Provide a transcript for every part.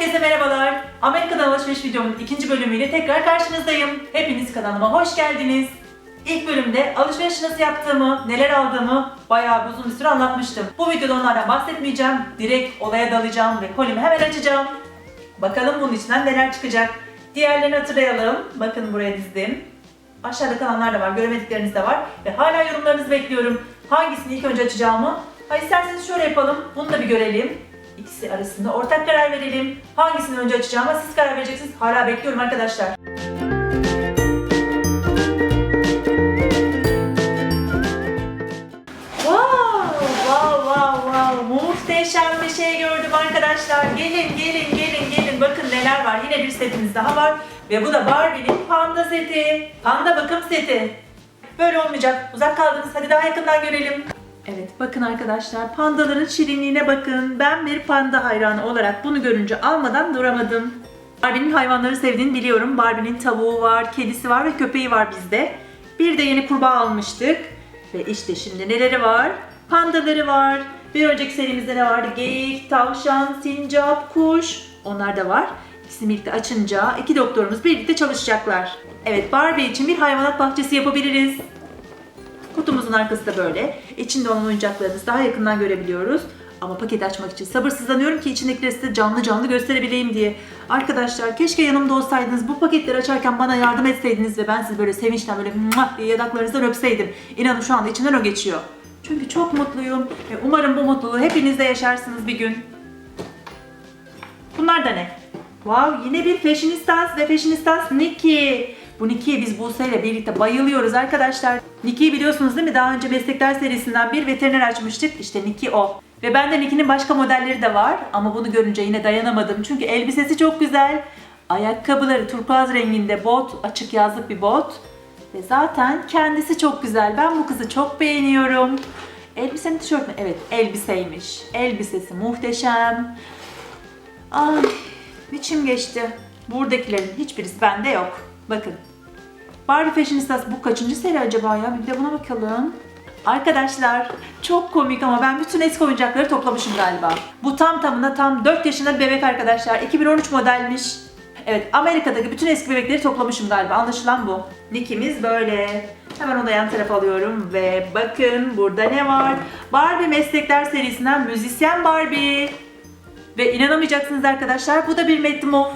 Herkese merhabalar. Amerika'dan alışveriş videomun ikinci bölümüyle tekrar karşınızdayım. Hepiniz kanalıma hoş geldiniz. İlk bölümde alışveriş nasıl yaptığımı, neler aldığımı bayağı uzun bir süre anlatmıştım. Bu videoda onlardan bahsetmeyeceğim. Direkt olaya dalacağım ve kolimi hemen açacağım. Bakalım bunun içinden neler çıkacak. Diğerlerini hatırlayalım. Bakın buraya dizdim. Aşağıda kalanlar da var, göremedikleriniz de var. Ve hala yorumlarınızı bekliyorum. Hangisini ilk önce açacağımı. Ha isterseniz şöyle yapalım. Bunu da bir görelim. İkisi arasında ortak karar verelim. Hangisini önce açacağıma siz karar vereceksiniz. Hala bekliyorum arkadaşlar. Wow, wow, wow, wow. Muhteşem bir şey gördüm arkadaşlar. Gelin, gelin, gelin, gelin. Bakın neler var. Yine bir setimiz daha var. Ve bu da Barbie'nin panda seti. Panda bakım seti. Böyle olmayacak. Uzak kaldınız. Hadi daha yakından görelim. Evet bakın arkadaşlar pandaların şirinliğine bakın. Ben bir panda hayranı olarak bunu görünce almadan duramadım. Barbie'nin hayvanları sevdiğini biliyorum. Barbie'nin tavuğu var, kedisi var ve köpeği var bizde. Bir de yeni kurbağa almıştık. Ve işte şimdi neleri var? Pandaları var. Bir önceki serimizde ne vardı? Geyik, tavşan, sincap, kuş. Onlar da var. İkisini birlikte açınca iki doktorumuz birlikte çalışacaklar. Evet Barbie için bir hayvanat bahçesi yapabiliriz. Kutumuzun arkası da böyle. İçinde olan oyuncaklarımızı daha yakından görebiliyoruz. Ama paketi açmak için sabırsızlanıyorum ki içindekileri size canlı canlı gösterebileyim diye. Arkadaşlar keşke yanımda olsaydınız. Bu paketleri açarken bana yardım etseydiniz ve ben sizi böyle sevinçten böyle muah diye yanaklarınızdan öpseydim. İnanın şu anda içimden o geçiyor. Çünkü çok mutluyum ve umarım bu mutluluğu hepiniz de yaşarsınız bir gün. Bunlar da ne? Wow yine bir Fashionistas ve Fashionistas Nikki. Bu Nikki'ye biz Buse ile birlikte bayılıyoruz arkadaşlar. Nikki'yi biliyorsunuz değil mi? Daha önce meslekler serisinden bir veteriner açmıştık. İşte Nikki o. Ve bende Nikki'nin başka modelleri de var. Ama bunu görünce yine dayanamadım. Çünkü elbisesi çok güzel. Ayakkabıları turkuaz renginde bot, açık yazlık bir bot. Ve zaten kendisi çok güzel. Ben bu kızı çok beğeniyorum. Elbise tişört mü? Evet elbiseymiş. Elbisesi muhteşem. Ay içim geçti. Buradakilerin hiçbirisi bende yok. Bakın. Barbie Fashionistas bu kaçıncı seri acaba ya? Bir de buna bakalım. Arkadaşlar çok komik ama ben bütün eski oyuncakları toplamışım galiba. Bu tam tamına tam 4 yaşında bir bebek arkadaşlar. 2013 modelmiş. Evet Amerika'daki bütün eski bebekleri toplamışım galiba. Anlaşılan bu. Nickimiz böyle. Hemen onu da yan tarafa alıyorum ve bakın burada ne var? Barbie Meslekler serisinden müzisyen Barbie. Ve inanamayacaksınız arkadaşlar bu da bir Metimov.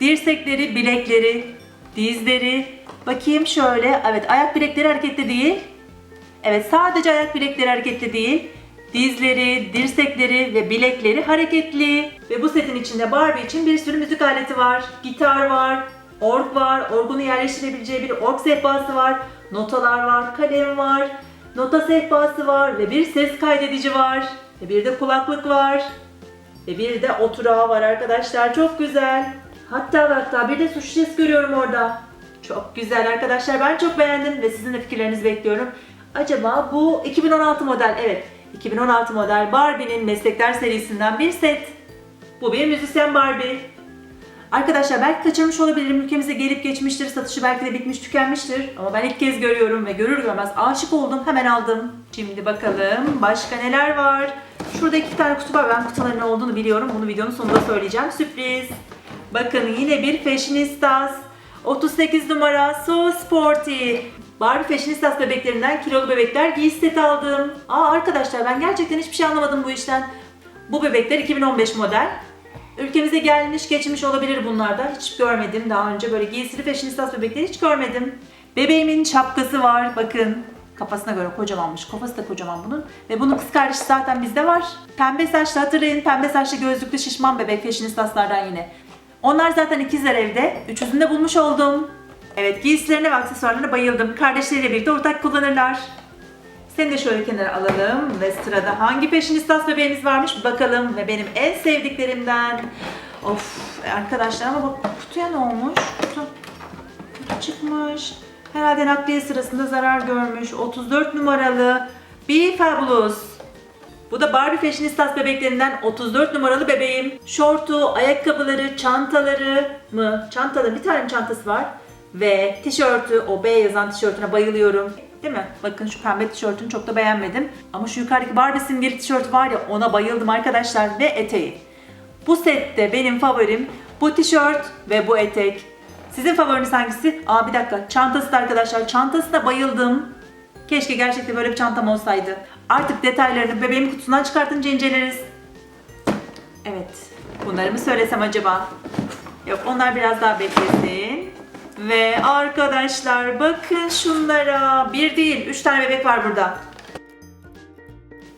Dirsekleri, bilekleri, dizleri. Bakayım şöyle. Evet ayak bilekleri hareketli değil. Evet sadece ayak bilekleri hareketli değil. Dizleri, dirsekleri ve bilekleri hareketli. Ve bu setin içinde Barbie için bir sürü müzik aleti var. Gitar var, org var, orgunu yerleştirebileceği bir org sehpası var. Notalar var, kalem var, nota sehpası var ve bir ses kaydedici var. Ve bir de kulaklık var. Ve bir de oturağı var arkadaşlar. Çok güzel. Hatta ve hatta bir de su şişesi görüyorum orada. Çok güzel arkadaşlar. Ben çok beğendim ve sizin de fikirlerinizi bekliyorum. Acaba bu 2016 model. Evet. 2016 model Barbie'nin meslekler serisinden bir set. Bu bir müzisyen Barbie. Arkadaşlar belki kaçırmış olabilirim. Ülkemize gelip geçmiştir. Satışı belki de bitmiş tükenmiştir. Ama ben ilk kez görüyorum ve görür görmez aşık oldum. Hemen aldım. Şimdi bakalım başka neler var. Şurada iki tane kutu var. Ben kutuların ne olduğunu biliyorum. Bunu videonun sonunda söyleyeceğim. Sürpriz. Bakın yine bir Fashionistas. 38 numara So Sporty. Barbie Fashionistas bebeklerinden kilolu bebekler giysi seti aldım. Aa arkadaşlar ben gerçekten hiçbir şey anlamadım bu işten. Bu bebekler 2015 model. Ülkemize gelmiş geçmiş olabilir bunlarda. Hiç görmedim daha önce böyle giysili Fashionistas bebekleri hiç görmedim. Bebeğimin şapkası var bakın. Kafasına göre kocamanmış. Kafası da kocaman bunun. Ve bunun kız kardeşi zaten bizde var. Pembe saçlı hatırlayın. Pembe saçlı gözlüklü şişman bebek Fashionistas'lardan yine. Onlar zaten ikizler evde. Üçüzünü de bulmuş oldum. Evet giysilerine ve aksesuarlarına bayıldım. Kardeşleriyle birlikte ortak kullanırlar. Seni de şöyle kenara alalım ve sırada hangi peşinistas bebeğimiz varmış bakalım ve benim en sevdiklerimden. Of arkadaşlar ama bak kutuya ne olmuş? Kutu, kutu çıkmış. Herhalde nakliye sırasında zarar görmüş. 34 numaralı bir Fabulous. Bu da Barbie Fashionistas bebeklerinden 34 numaralı bebeğim. Şortu, ayakkabıları, çantaları mı? Çantaları bir tane çantası var. Ve tişörtü, o B yazan tişörtüne bayılıyorum. Değil mi? Bakın şu pembe tişörtünü çok da beğenmedim. Ama şu yukarıdaki Barbie simgeli tişört var ya ona bayıldım arkadaşlar. Ve eteği. Bu sette benim favorim bu tişört ve bu etek. Sizin favoriniz hangisi? Aa bir dakika. Çantası da arkadaşlar. Çantasına bayıldım. Keşke gerçekten böyle bir çantam olsaydı. Artık detaylarını bebeğim kutusundan çıkartınca inceleriz. Evet. Bunları mı söylesem acaba? Yok onlar biraz daha beklesin. Ve arkadaşlar bakın şunlara. Bir değil, üç tane bebek var burada.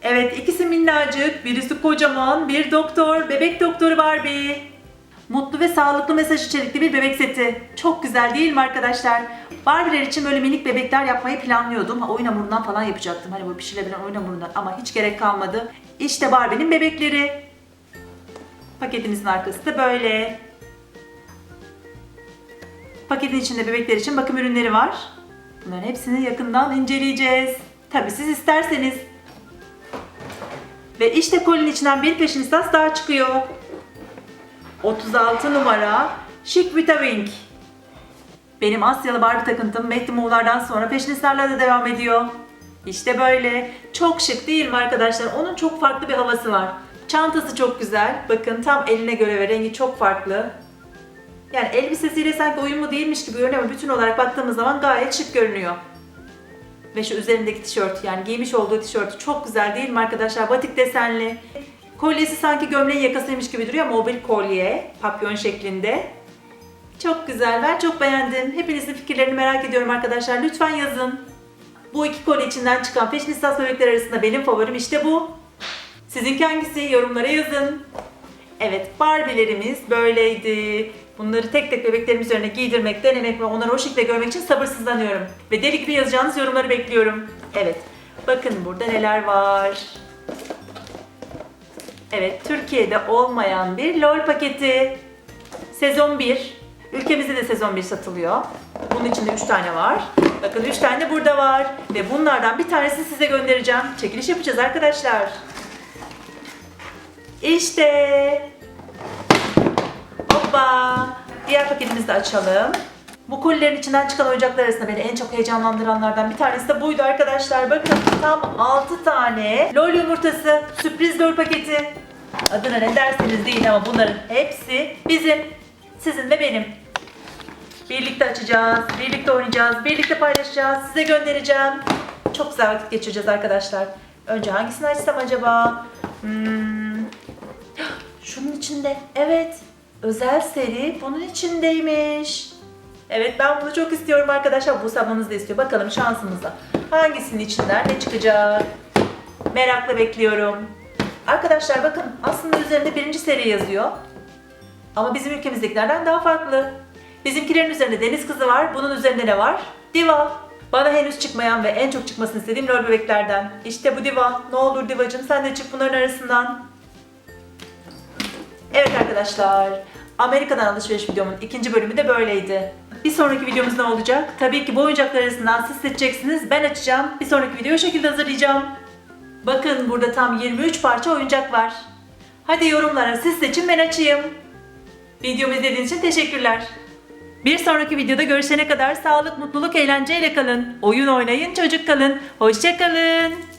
Evet ikisi minnacık, birisi kocaman, bir doktor, bebek doktoru Barbie. Mutlu ve sağlıklı mesaj içerikli bir bebek seti. Çok güzel değil mi arkadaşlar? Barbie'ler için böyle minik bebekler yapmayı planlıyordum. Ha, Oyun hamurundan falan yapacaktım. Hani bu pişirebilen oyun hamurundan ama hiç gerek kalmadı. İşte Barbie'nin bebekleri. Paketimizin arkası da böyle. Paketin içinde bebekler için bakım ürünleri var. Bunların hepsini yakından inceleyeceğiz. Tabii siz isterseniz. Ve işte kolinin içinden bir peşin daha çıkıyor. 36 numara Chic Vita Wing. Benim Asyalı Barbie takıntım Mehdi Muğlar'dan sonra peşinistlerle de devam ediyor. İşte böyle. Çok şık değil mi arkadaşlar? Onun çok farklı bir havası var. Çantası çok güzel. Bakın tam eline göre ve rengi çok farklı. Yani elbisesiyle sanki uyumlu değilmiş gibi görünüyor ama bütün olarak baktığımız zaman gayet şık görünüyor. Ve şu üzerindeki tişört yani giymiş olduğu tişört çok güzel değil mi arkadaşlar? Batik desenli. Kolyesi sanki gömleğin yakasıymış gibi duruyor ama o bir kolye. Papyon şeklinde. Çok güzel. Ben çok beğendim. Hepinizin fikirlerini merak ediyorum arkadaşlar. Lütfen yazın. Bu iki kolye içinden çıkan Peşnistas bebekler arasında benim favorim işte bu. Sizinki hangisi? Yorumlara yazın. Evet, Barbie'lerimiz böyleydi. Bunları tek tek bebeklerimiz üzerine giydirmek, denemek ve onları o şekilde görmek için sabırsızlanıyorum. Ve deli gibi yazacağınız yorumları bekliyorum. Evet, bakın burada neler var. Evet, Türkiye'de olmayan bir LOL paketi. Sezon 1. Ülkemizde de sezon 1 satılıyor. Bunun içinde 3 tane var. Bakın 3 tane de burada var. Ve bunlardan bir tanesini size göndereceğim. Çekiliş yapacağız arkadaşlar. İşte. Hoppa. Diğer paketimizi de açalım. Bu kolilerin içinden çıkan oyuncaklar arasında beni en çok heyecanlandıranlardan bir tanesi de buydu arkadaşlar. Bakın tam 6 tane lol yumurtası sürpriz lol paketi. Adına ne derseniz deyin ama bunların hepsi bizim, sizin ve benim. Birlikte açacağız, birlikte oynayacağız, birlikte paylaşacağız, size göndereceğim. Çok güzel vakit geçireceğiz arkadaşlar. Önce hangisini açsam acaba? Hmm. Şunun içinde. Evet. Özel seri bunun içindeymiş. Evet ben bunu çok istiyorum arkadaşlar. Bu sabahınız da istiyor. Bakalım şansımıza. Hangisinin içinden ne çıkacak? Merakla bekliyorum. Arkadaşlar bakın aslında üzerinde birinci seri yazıyor. Ama bizim ülkemizdekilerden daha farklı. Bizimkilerin üzerinde deniz kızı var. Bunun üzerinde ne var? Diva. Bana henüz çıkmayan ve en çok çıkmasını istediğim rol bebeklerden. İşte bu Diva. Ne olur Divacım sen de çık bunların arasından. Evet arkadaşlar. Amerika'dan alışveriş videomun ikinci bölümü de böyleydi. Bir sonraki videomuz ne olacak? Tabii ki bu oyuncaklar arasından siz seçeceksiniz. Ben açacağım. Bir sonraki videoyu şekilde hazırlayacağım. Bakın burada tam 23 parça oyuncak var. Hadi yorumlara siz seçin ben açayım. Videomu izlediğiniz için teşekkürler. Bir sonraki videoda görüşene kadar sağlık, mutluluk, eğlenceyle kalın. Oyun oynayın, çocuk kalın. Hoşçakalın.